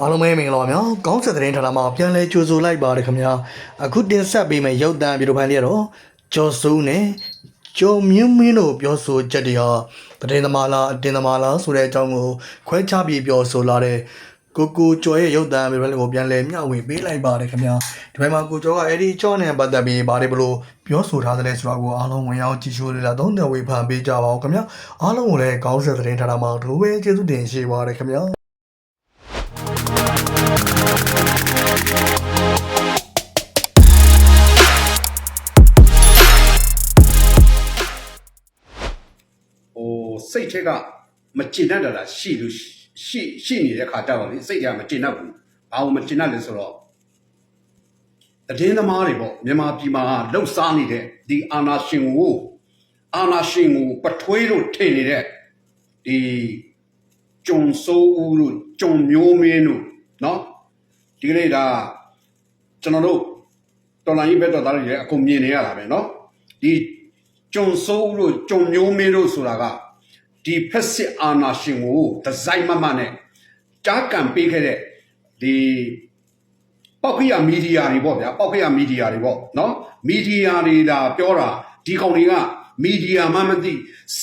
အားလုံးပဲမင်္ဂလာပါများကောင်းဆက်တဲ့ဌာနမှာပြန်လဲကြိုဆိုလိုက်ပါတယ်ခင်ဗျာအခုတင်ဆက်ပေးမယ့်ရုပ်သံဗီဒီယိုဖိုင်လေးကတော့ကျော်စိုးနဲ့ကျော်မြင့်မင်းတို့ပြောဆိုချက်တွေဟာတည်င်းသမားလားအတင်းသမားလားဆိုတဲ့အကြောင်းကိုခွဲခြားပြီးပြောဆိုလာတဲ့ကိုကိုကျော်ရဲ့ရုပ်သံဗီဒီယိုဖိုင်လေးကိုပြန်လဲမျှဝေပေးလိုက်ပါတယ်ခင်ဗျာဒီဘက်မှာကိုကျော်ကအဲ့ဒီကျော်နဲ့ပတ်သက်ပြီးဘာတွေဘလို့ပြောဆိုထားသလဲဆိုတာကိုအားလုံးဝင်ရောက်ကြည့်ရှုလေ့လာသုံးသပ်ဝေဖန်ပေးကြပါဦးခင်ဗျာအားလုံးကိုလည်းကောင်းဆက်တဲ့ဌာနမှာဒိုးပဲကျေးဇူးတင်ရှိပါတယ်ခင်ဗျာ ထဲကမကျင်တတ်တာလားရှိလို့ရှိရှိနေတဲ့ခါကြတော့လေစိတ်ထဲကမကျင်တတ်ဘူးဘာလို့မကျင်တတ်လဲဆိုတော့တည်င်းသမားတွေပေါ့မြန်မာပြည်မှာလှုပ်ရှားနေတဲ့ဒီအာနာရှင်ကိုအာနာရှင်ကိုပထွေးလို့ထင်နေတဲ့ဒီကျုံစိုးဦးတို့ကျုံမျိုးမင်းတို့เนาะဒီကနေ့ဒါကျွန်တော်တို့တော်လိုင်းကြီးဘက်တော်သားတွေလည်းအကုန်မြင်နေရတာပဲเนาะဒီကျုံစိုးဦးတို့ကျုံမျိုးမင်းတို့ဆိုတာက ဒီဖက်စစ်အာနာရှင်ကိုဒီဇိုင်းမမနဲ့ကြားကံပေးခဲ့တဲ့ဒီပောက်ခရမီဒီယာတွေပေါ့ဗျာပောက်ခရမီဒီယာတွေပေါ့နော်မီဒီယာတွေဒါပြောတာဒီကောင်တွေကမီဒီယာမှမသိ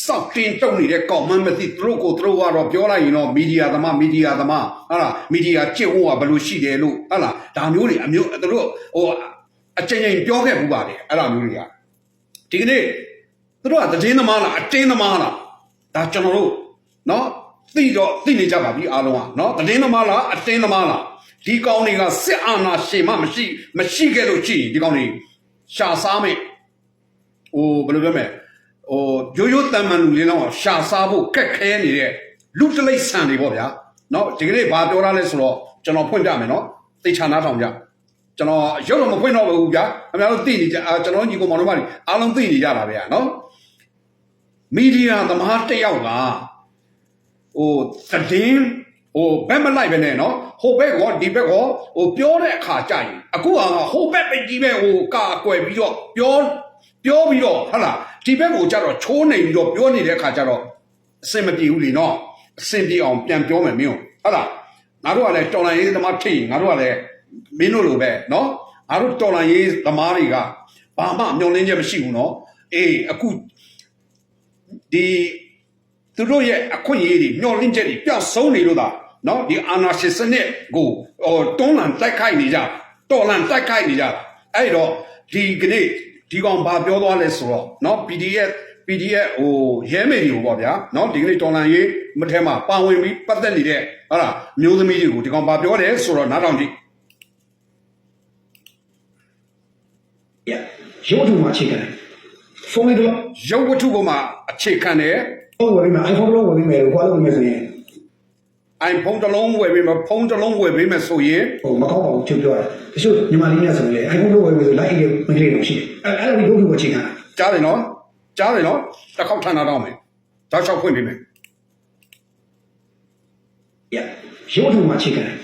စောက်တင်တုံနေတဲ့ကောင်မှမသိသူတို့ကိုသူတို့ကတော့ပြောလိုက်ရင်တော့မီဒီယာသမားမီဒီယာသမားဟာလားမီဒီယာကျင့်ဝတ်ကဘယ်လိုရှိတယ်လို့ဟာလားဒါမျိုးတွေအမျိုးသူတို့ဟိုအချိန်ချင်းပြောခဲ့ပူပါတယ်အဲ့လိုမျိုးတွေကဒီကနေ့သူတို့ကတည်င်းသမားလားအတင်းသမားလား ဒါကျွန်တော်တို့နော်သိတော့သိနေကြပါပြီအားလုံးကနော်တည်င်းသမားလားအတင်းသမားလားဒီကောင်းတွေကစစ်အာဏာရှင်မှမရှိ မရှိခဲ့လို့ကြည်ဒီကောင်းတွေရှာစားမယ်ဟိုဘယ်လိုပြောမလဲဟိုရိုးရိုးတန်မှန်လူလေးတော့ရှာစားဖို့ကက်ခဲနေတဲ့လူတလိဆန်တွေပေါ့ဗျာနော်ဒီကနေ့ဘာပြောရလဲဆိုတော့ကျွန်တော်ဖွင့်ပြမယ်နော်သိချာနားထောင်ကြကျွန်တော်ရုပ်တော့မဖွင့်တော့ဘူးဗျာခင်ဗျားတို့သိနေကြကျွန်တော်ညီကောင်မောင်တို့မတွေအားလုံးသိနေကြတာဗျာနော် မီဒီယာသမားတစ်ယောက်ကဟိုသတင်းဟိုဘက်မလိုက်ပဲနဲ့နော်ဟိုဘက်ကဒီဘက်ကဟိုပြောတဲ့အခါကြရင်အခုကဟိုဘက်ပဲဒီဘက်ဟိုကာကွယ်ပြီးတော့ပြောပြောပြီးတော့ဟုတ်လားဒီဘက်ကိုကြတော့ချိုးနေပြီးတော့ပြောနေတဲ့အခါကြတော့အဆင်မပြေဘူးလीနော်အဆင်ပြေအောင်ပြန်ပြောမယ်မင်းဟုတ်လားငါတို့ကလည်းတော်လန်ရေးသမားထိငါတို့ကလည်းမင်းတို့လိုပဲနော်ငါတို့တော်လန်ရေးသမားတွေကဘာမှမျောလင်းချက်မရှိဘူးနော်အေးအခု ဒီသူတို့ရဲ့အခွင့်အရေးတွေမျောလင့်ချက်တွေပျောက်ဆုံးနေလို့သာနော်ဒီအာနာရှင်စနစ်ကိုဟိုတွန်းလှန်တိုက်ခိုက်နေကြတော်လှန်တိုက်ခိုက်နေကြအဲ့တော့ဒီကနေ့ဒီကောင်ဘာပြောသွားလဲဆိုတော့နော် PDF PDF ဟိုရဲမေတွေကိုပေါ့ဗျာနော်ဒီကနေ့တော်လှန်ရေးမထဲမှာပါဝင်ပြီးပတ်သက်နေတဲ့ဟုတ်လားမျိုးသမီးတွေကိုဒီကောင်ဘာပြောတယ်ဆိုတော့နားထောင်ကြည့် Yeah ရုပ်ထုမှာအခြေခံတယ် ဖုန်းလေးတော့ရုပ်ဝတ္ထုပေါ်မှာအခြေခံတယ်ဖုန်းဝယ်ပြီးမှ iPhone လုံးဝယ်ပြီးမယ်လို့ခေါ်လို့မယ်ဆိုရင် iPhone တစ်လုံးဝယ်ပြီးမှဖုန်းတစ်လုံးဝယ်ပြီးမှဆိုရင်ဟိုမကောင်းပါဘူးချုပ်ပြောတယ်တချို့ညီမလေးများဆိုရင် iPhone လုံးဝယ်ပြီးဆို like ရဲ့မကလေးတော့ရှိတယ်အဲ့အဲ့လိုရုပ်ထုကိုအခြေခံတာကြားတယ်နော်ကြားတယ်နော်တစ်ခေါက်ထန်တာတော့မယ်တောက်လျှောက်ဖွင့်ပေးမယ် Ja, ရုပ်ထုမှာအခြေခံတယ်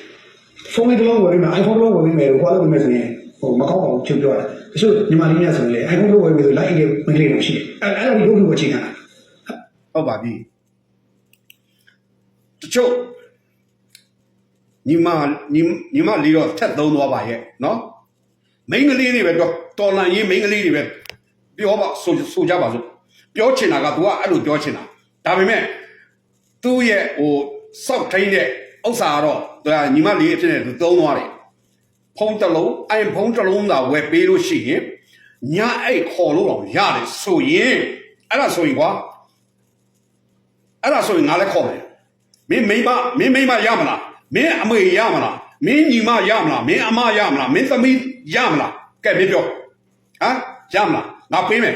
ဖုန်းလေးတစ်လုံးဝယ်ပြီးမှ iPhone လုံးဝယ်ပြီးမယ်လို့ခေါ်လို့မယ်ဆိုရင် ဟိုမကောင်းပါဘူးချုပ်ပြောတယ်တချို့ညီမလေးများဆိုရင် iPhone လုံးဝယ်ပြီးဆို like ရဲ့မကလေးတော့ရှိတယ်အဲ့အဲ့လိုရုပ်ထုကိုအခြေခံတာဟုတ်ပါပြီတချို့ညီမညီညီမလေးတော့ထက်သုံးသွားပါရဲ့နော်မိန်းကလေးတွေပဲတော့တော်လန်ရေးမိန်းကလေးတွေပဲပြောပါဆိုဆိုကြပါစို့ပြောချင်တာက तू ကအဲ့လိုပြောချင်တာဒါပေမဲ့သူ့ရဲ့ဟိုစောက်ထိန်တဲ့ဥစ္စာကတော့သူကညီမလေးအဖြစ်နဲ့သူသုံးသွားတယ် ဖုန်းတစ်လုံးအိုင်ဖုန်းတစ်လုံးသာဝယ်ပေးလို့ရှိရင်ညအိတ်ခေါ်လို့တော့ရတယ်ဆိုရင်အဲ့ဒါဆိုရင်ကွာအဲ့ဒါဆိုရင်ငါလည်းခေါ်မယ်မင်းမိမမင်းမိမရမလားမင်းအမေရမလားမင်းညီမရမလားမင်းအမရမလားမင်းသမီးရမလားကဲမင်းပြောဟမ်ရမလားငါပေးမယ်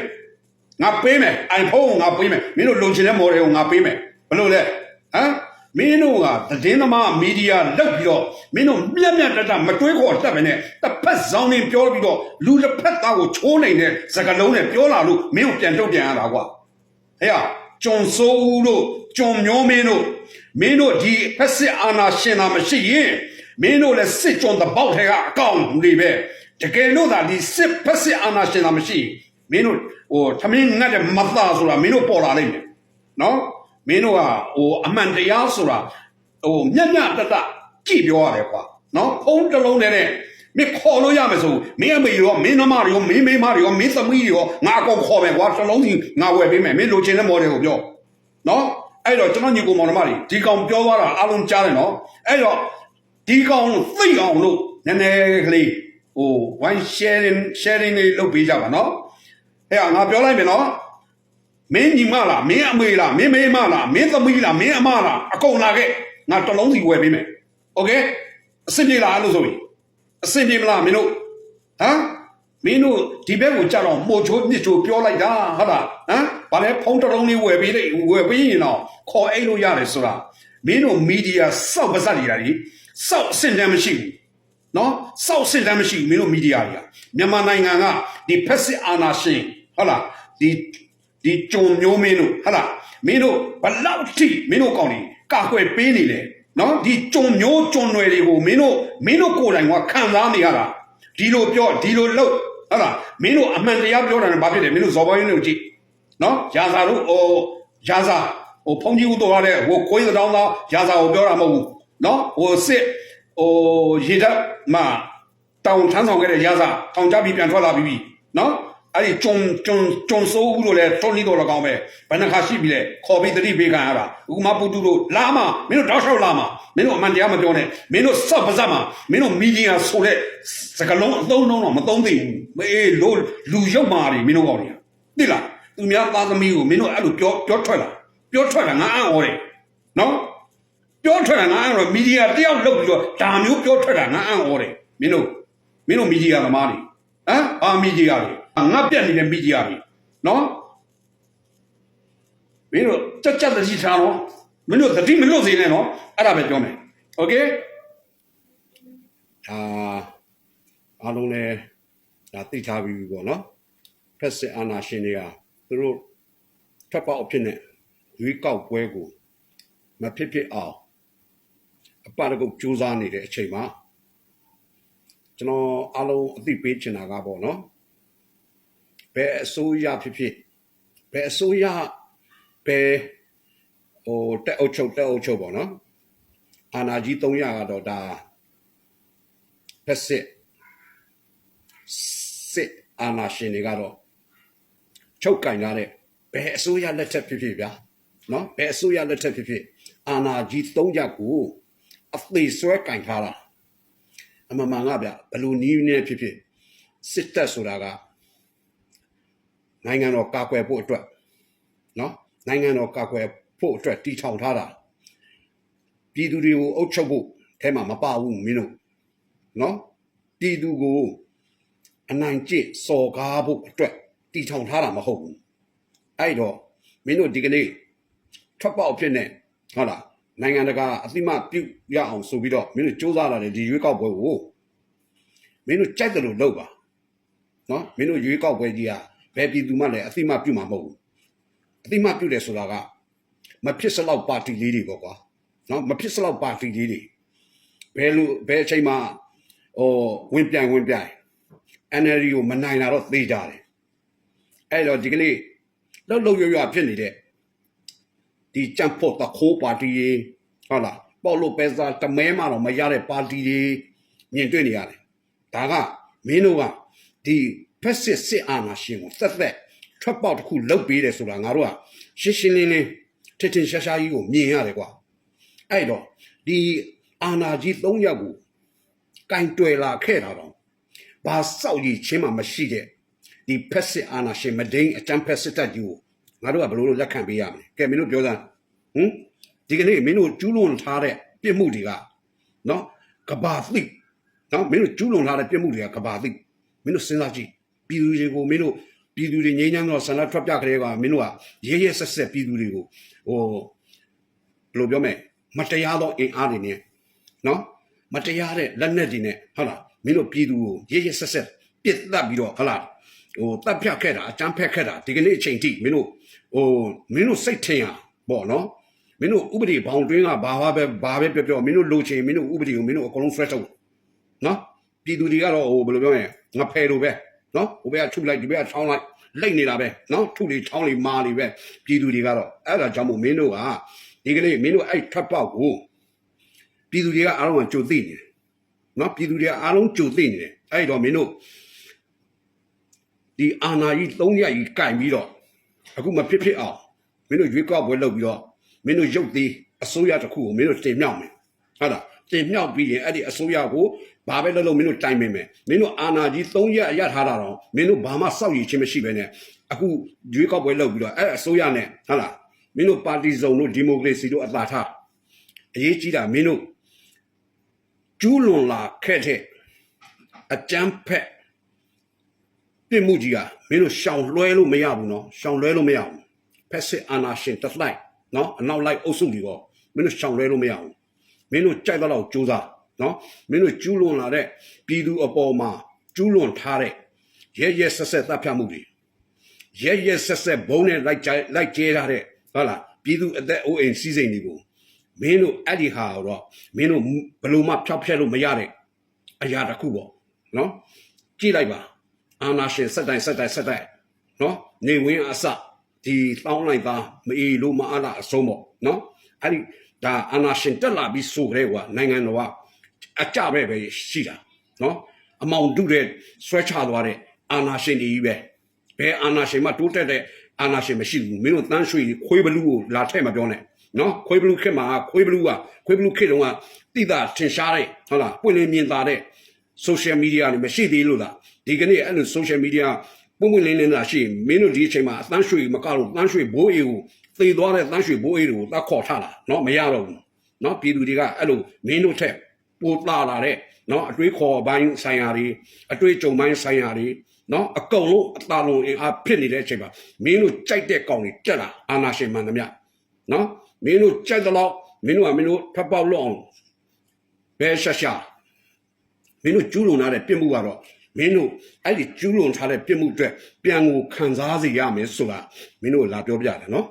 ငါပေးမယ်အိုင်ဖုန်းကိုငါပေးမယ်မင်းတို့လုံချင်တဲ့မော်ဒယ်ကိုငါပေးမယ်ဘယ်လိုလဲဟမ် မင်းတို့ကသတင်းသမားမီဒီယာလောက်ပြီးတော့မင်းတို့မြက်မြက်တတမတွေးခေါ်တတ်ပဲနဲ့တစ်ဖက်ဇောင်းနေပြောပြီးတော့လူတစ်ဖက်သားကိုချိုးနေတဲ့စကားလုံးနဲ့ပြောလာလို့မင်းကိုပြန်ထုတ်ပြန်ရတာကွာဟဲ့ကျုံစိုးဦးတို့ကျုံမျိုးမင်းတို့မင်းတို့ဒီဖက်စစ်အာဏာရှင်သာမရှိရင်မင်းတို့လည်းစစ်ကြုံတပေါက်ထဲကအကောင်တွေပဲတကယ်လို့သာဒီစစ်ဖက်စစ်အာဏာရှင်သာမရှိရင်မင်းတို့ဟိုသမင်းငတ်တဲ့မသားဆိုတာမင်းတို့ပေါ်လာလိမ့်မယ်နော် မင်းတို့ကဟိုအမှန်တရားဆိုတာဟိုမျက်မျက်တတကြည့်ပြောရတယ်ကွာနော်ဖုံးတစ်လုံးနဲ့နဲ့မင်းခေါ်လို့ရမယ်ဆိုမင်းအမေရောမင်းနှမရောမင်းမိမရောမင်းသမီးရောငါအကောင်ခေါ်မယ်ကွာတစ်လုံးစီငါဝယ်ပေးမယ်မင်းလိုချင်တဲ့မော်ဒယ်ကိုပြောနော်အဲ့တော့ကျွန်တော်ညီကိုမောင်နှမတွေဒီကောင်ပြောသွားတာအားလုံးကြားတယ်နော်အဲ့တော့ဒီကောင်သိအောင်လို့နည်းနည်းကလေးဟို one sharing sharing လေးလုပ်ပေးကြပါနော်ဟဲ့ငါပြောလိုက်မယ်နော် မင်းညီမလားမင်းအမေလားမင်းမေမလားမင်းသမီးလားမင်းအမလားအကုန်လာခဲ့ငါတစ်လုံးစီဝယ်ပေးမယ်โอเคအဆင်ပြေလားလို့ဆိုရင်အဆင်ပြေမလားမင်းတို့ဟမ်မင်းတို့ဒီဘက်ကိုကြတော့မှုတ်ချိုးမြစ်ချိုးပြောလိုက်တာဟုတ်လားဟမ်ဗာလဲဖုန်းတစ်လုံးလေးဝယ်ပေးလိုက်ဝယ်ပေးရင်တော့ခေါ်အိတ်လို့ရတယ်ဆိုတာမင်းတို့မီဒီယာစောက်ပါစက်နေတာကြီးစောက်အဆင်တမ်းမရှိဘူး နော်စောက်စစ်တမ်းမရှိဘူးမင်းတို့မီဒီယာတွေကမြန်မာနိုင်ငံကဒီဖက်စစ်အာဏာရှင်ဟုတ်လားဒီ ဒီကြုံမျိုးမင်းတို့ဟုတ်လားမင်းတို့ဘလောက်ထိမင်းတို့ကောင်းနေကာကွယ်ပေးနေလေနော်ဒီကြုံမျိုးကြုံတွေတွေကိုမင်းတို့မင်းတို့ကိုယ်တိုင်ကခံစားနေရတာဒီလိုပြောဒီလိုလုပ်ဟုတ်လားမင်းတို့အမှန်တရားပြောတာနဲ့ဘာဖြစ်လဲမင်းတို့ဇော်ဘောင်းရင်းတို့ကြည့်နော်ရာဇာတို့ဟိုရာဇာဟိုဖုန်ကြီးဦးတော်ရတဲ့ဟိုကိုင်းတောင်းသားရာဇာကိုပြောတာမဟုတ်ဘူးနော်ဟိုစစ်ဟိုရေတပ်မှာတောင်ထမ်းဆောင်ခဲ့တဲ့ရာဇာထောင်ကြပြီးပြန်ထွက်လာပြီးပြီနော် အဲ့ဒီဂျုံဂျုံဂျုံဆိုးဦးလို့လဲတွန်းလီတော့လကောင်းပဲဘယ်နှခါရှိပြီလဲခေါ်ပြီးတတိပေးခံရတာဥမာပူတူတို့လာမမင်းတို့တောက်လျှောက်လာမမင်းတို့အမှန်တရားမပြောနဲ့မင်းတို့စော့ပါစက်မှာမင်းတို့မီဒီယာဆိုတဲ့စကလုံးအသုံးလုံးတော့မသုံးသိဘူးမေးလို့လူရုပ်မာတွေမင်းတို့ကောင်းနေသိလားသူများသားသမီးကိုမင်းတို့အဲ့လိုပြောပြောထွက်လာပြောထွက်လာငါအံ့ဩတယ်နော်ပြောထွက်တာငါအဲ့တော့မီဒီယာတယောက်လောက်ပြီးတော့ဒါမျိုးပြောထွက်တာငါအံ့ဩတယ်မင်းတို့မင်းတို့မီဒီယာသမားတွေ ဟမ်အာမီဒီယာတွေငါပြက်နေတဲ့မီဒီယာတွေနော်မင်းတို့ကြက်ကြက်တကြီးထားတော့မင်းတို့သတိမလွတ်စေနဲ့နော်အဲ့ဒါပဲပြောမယ်โอเคအာအားလုံးလည်းဒါသိထားပြီးပြီပေါ့နော်ဖက်စစ်အာနာရှင်တွေကသူတို့ထပ်ပေါက်အဖြစ်နဲ့ရွေးကောက်ပွဲကိုမဖြစ်ဖြစ်အောင် အပတကုတ်စူးစမ်းနေတဲ့အချိန်မှာ ကျွန်တော်အားလုံးအသိပေးချင်တာကပေါ့နော်ဘယ်အစိုးရဖြစ်ဖြစ်ဘယ်အစိုးရဘယ်ဟိုတက်အုပ်ချုပ်တက်အုပ်ချုပ်ပေါ့နော်အာနာကြီး300ကတော့ဒါဖက်စစ်စစ်အာနာရှင်တွေကတော့ချုပ်ကင်လာတဲ့ဘယ်အစိုးရလက်ထက်ဖြစ်ဖြစ်ဗျာနော်ဘယ်အစိုးရလက်ထက်ဖြစ်ဖြစ်အာနာကြီး300ကိုအသေးဆွဲကင်ထားတာ အမှန်မှန်ကဗျဘလူနီးနေဖြစ်ဖြစ်စစ်တပ်ဆိုတာကနိုင်ငံတော်ကာကွယ်ဖို့အတွက်နော်နိုင်ငံတော်ကာကွယ်ဖို့အတွက်တည်ထောင်ထားတာပြည်သူတွေကိုအုပ်ချုပ်ဖို့အဲမှာမပါဘူးမင်းတို့နော်ပြည်သူကိုအနိုင်ကျင့်စော်ကားဖို့အတွက်တည်ထောင်ထားတာမဟုတ်ဘူးအဲ့တော့မင်းတို့ဒီကနေ့ထွက်ပေါက်ဖြစ်နေဟုတ်လား နိုင်ငံတကာအသိမပြုရအောင်ဆိုပြီးတော့မင်းတို့စူးစမ်းလာတယ်ဒီရွေးကောက်ပွဲကိုမင်းတို့ကြိုက်တယ်လို့လုပ်ပါနော်မင်းတို့ရွေးကောက်ပွဲကြီးကဘယ်ပြည်သူမှလည်းအသိမပြုမှာမဟုတ်ဘူးအသိမပြုတယ်ဆိုတာကမဖြစ်စလောက်ပါတီလေးတွေပေါ့ကွာနော်မဖြစ်စလောက်ပါတီလေးတွေဘယ်လိုဘယ်အချိန်မှဟိုဝင်ပြိုင်ဝင်ပြိုင် NLD ကိုမနိုင်တာတော့သိကြတယ်အဲ့တော့ဒီကနေ့လှုပ်လှုပ်ရွရွဖြစ်နေတဲ့ ဒီကြံဖို့တခိုးပါတီတွေဟုတ်လားပေါ့လို့ပဲစားတမဲမှတော့မရတဲ့ပါတီတွေမြင်တွေ့နေရတယ်ဒါကမင်းတို့ကဒီဖက်စစ်စစ်အာဏာရှင်ကိုသက်သက်ထွက်ပေါက်တစ်ခုလုတ်ပေးတယ်ဆိုတာငါတို့ကရှင်းရှင်းလင်းလင်းထင်ထင်ရှားရှားကြီးကိုမြင်ရတယ်ကွာအဲ့တော့ဒီအာဏာကြီး၃ယောက်ကိုကင်တွယ်လာခဲ့တာတော့ဘာစောက်ရည်ချင်းမှမရှိတဲ့ဒီဖက်စစ်အာဏာရှင်မဒိန်အကြမ်းဖက်စစ်တပ်ကြီးကို ငါတို့ကဘယ်လိုလုပ်လက်ခံပေးရမလဲကဲမင်းတို့ပြောစမ်းဟင်ဒီကနေ့မင်းတို့ကျူးလွန်ထားတဲ့ပြစ်မှုတွေကနော်ကဘာသိနော်မင်းတို့ကျူးလွန်ထားတဲ့ပြစ်မှုတွေကကဘာသိမင်းတို့စဉ်းစားကြည့်ပြည်သူတွေကိုမင်းတို့ပြည်သူတွေငြိမ်းချမ်းတော့ဆန္ဒထွက်ပြကြတဲ့ကမင်းတို့ကရဲရဲဆက်ဆက်ပြည်သူတွေကိုဟိုဘယ်လိုပြောမလဲမတရားသောအင်အားတွေနဲ့နော်မတရားတဲ့လက်နက်တွေနဲ့ဟုတ်လားမင်းတို့ပြည်သူကိုရဲရဲဆက်ဆက်ပြစ်တတ်ပြီးတော့ဟုတ်လား ဟိုတပ်ဖြတ်ခဲ့တာအကြမ်းဖက်ခဲ့တာဒီကနေ့အချိန်ထိမင်းတို့ဟိုမင်းတို့စိတ်ထင်ရပေါ့နော်မင်းတို့ဥပဒေဘောင်တွင်းကဘာဘာပဲဘာပဲပြောပြောမင်းတို့လိုချင်မင်းတို့ဥပဒေကိုမင်းတို့အကုန်လုံး fresh ထုတ်နော်ပြည်သူတွေကတော့ဟိုဘယ်လိုပြောမလဲငါဖယ်လိုပဲနော်ဟိုဘက်ကထုလိုက်ဒီဘက်ကချောင်းလိုက်လိတ်နေတာပဲနော်ထုလေချောင်းလေမာလေပဲပြည်သူတွေကတော့အဲ့ဒါကြောင့်မို့မင်းတို့ကဒီကနေ့မင်းတို့အဲ့ထွက်ပေါက်ကိုပြည်သူတွေကအားလုံးကကြိုသိနေတယ်နော်ပြည်သူတွေကအားလုံးကြိုသိနေတယ်အဲ့တော့မင်းတို့ ဒီအာနာကြီး၃ရက်ကြီးကင်ပြီးတော့အခုမဖြစ်ဖြစ်အောင်မင်းတို့ရွေးကောက်ပွဲလုပ်ပြီးတော့မင်းတို့ရုပ်သေးအစိုးရတစ်ခုကိုမင်းတို့တင်မြောက်မယ်ဟုတ်လားတင်မြောက်ပြီးရင်အဲ့ဒီအစိုးရကိုဘာပဲလုပ်လို့မင်းတို့တိုင်ပင်မယ်မင်းတို့အာနာကြီး၃ရက်အရထားတာတော့မင်းတို့ဘာမှစောက်ရည်ချင်းမရှိပဲနဲ့အခုရွေးကောက်ပွဲလုပ်ပြီးတော့အဲ့အစိုးရနဲ့ဟုတ်လားမင်းတို့ပါတီစုံတို့ဒီမိုကရေစီတို့အသာထားအရေးကြီးတာမင်းတို့ကျူးလွန်လာခဲ့တဲ့အကြမ်းဖက် ပြစ်မှုကြီးကမင်းတို့ရှောင်လွှဲလို့မရဘူးနော်ရှောင်လွှဲလို့မရဘူးဖက်စစ်အာနာရှင်တစ်လိုက်နော်အနောက်လိုက်အုပ်စုတွေရောမင်းတို့ရှောင်လွှဲလို့မရဘူးမင်းတို့ကြိုက်တော့ကြိုးစားနော်မင်းတို့ကျူးလွန်လာတဲ့ပြည်သူအပေါ်မှာကျူးလွန်ထားတဲ့ရဲရဲဆက်ဆက်တပ်ဖြတ်မှုတွေရဲရဲဆက်ဆက်ဘုံနဲ့လိုက်ကြလိုက်ကျဲထားတဲ့ဟုတ်လားပြည်သူအသက်အိုးအိမ်စီးစိမ်တွေကိုမင်းတို့အဲ့ဒီဟာတော့မင်းတို့ဘယ်လို့မှဖျောက်ဖျက်လို့မရတဲ့အရာတစ်ခုပေါ့နော်ကြည့်လိုက်ပါ အာနာရှင်စက်တိုင်စက်တိုင်စက်တိုင်နော်နေဝင်းအစဒီတောင်းလိုက်သားမအေးလို့မအားလားအဆုံးပေါ့နော်အဲ့ဒီဒါအာနာရှင်တက်လာပြီးဆိုကြတဲ့ကွာနိုင်ငံတော်ကအကြပဲပဲရှိတာနော်အမောင်တုတဲ့ဆွဲချသွားတဲ့အာနာရှင်တွေကြီးပဲဘယ်အာနာရှင်မှတိုးတက်တဲ့အာနာရှင်မရှိဘူးမင်းတို့တန်းရွှေခွေးဘလူးကိုလာထည့်မပြောနဲ့နော်ခွေးဘလူးခက်မှာခွေးဘလူးကခွေးဘလူးခေတ်တုန်းကတိတာထင်ရှားတဲ့ဟုတ်လားပွင့်လင်းမြင်သာတဲ့ social media တွေမရှိသေးလို့လား ဒီကနေ့အဲ့လို social media ပုံပွင့်လင်းလင်းလာရှိရင်မင်းတို့ဒီအချိန်မှာအတန်းရွှေမကလို့တန်းရွှေဘိုးအေးကိုသေသွားတဲ့တန်းရွှေဘိုးအေးကိုတတ်ခေါ်ထားလာเนาะမရတော့ဘူးเนาะပြည်သူတွေကအဲ့လိုမင်းတို့ထက်ပိုလာလာတဲ့เนาะအတွေးခေါ်ပိုင်းဆိုင်ရာတွေအတွေးကြုံပိုင်းဆိုင်ရာတွေเนาะအကုန်လုံးအသာလုံးအင်အားဖြစ်နေတဲ့အချိန်မှာမင်းတို့ကြိုက်တဲ့ကောင်တွေတက်လာအာနာရှင်မှန်သမျှเนาะမင်းတို့ကြိုက်တဲ့လောက်မင်းတို့ကမင်းတို့ဖက်ပေါက်လို့အောင်ဘယ်ရှာရှာ မင်းတို့ကျူးလွန်ထားတဲ့ပြစ်မှုကတော့ မင်းတို့အဲ့ဒီကျူးလွန်ထားတဲ့ပြစ်မှုအတွက်ပြန်ကိုခံစားစေရမယ်ဆိုတာမင်းတို့လာပြောပြတယ်နော်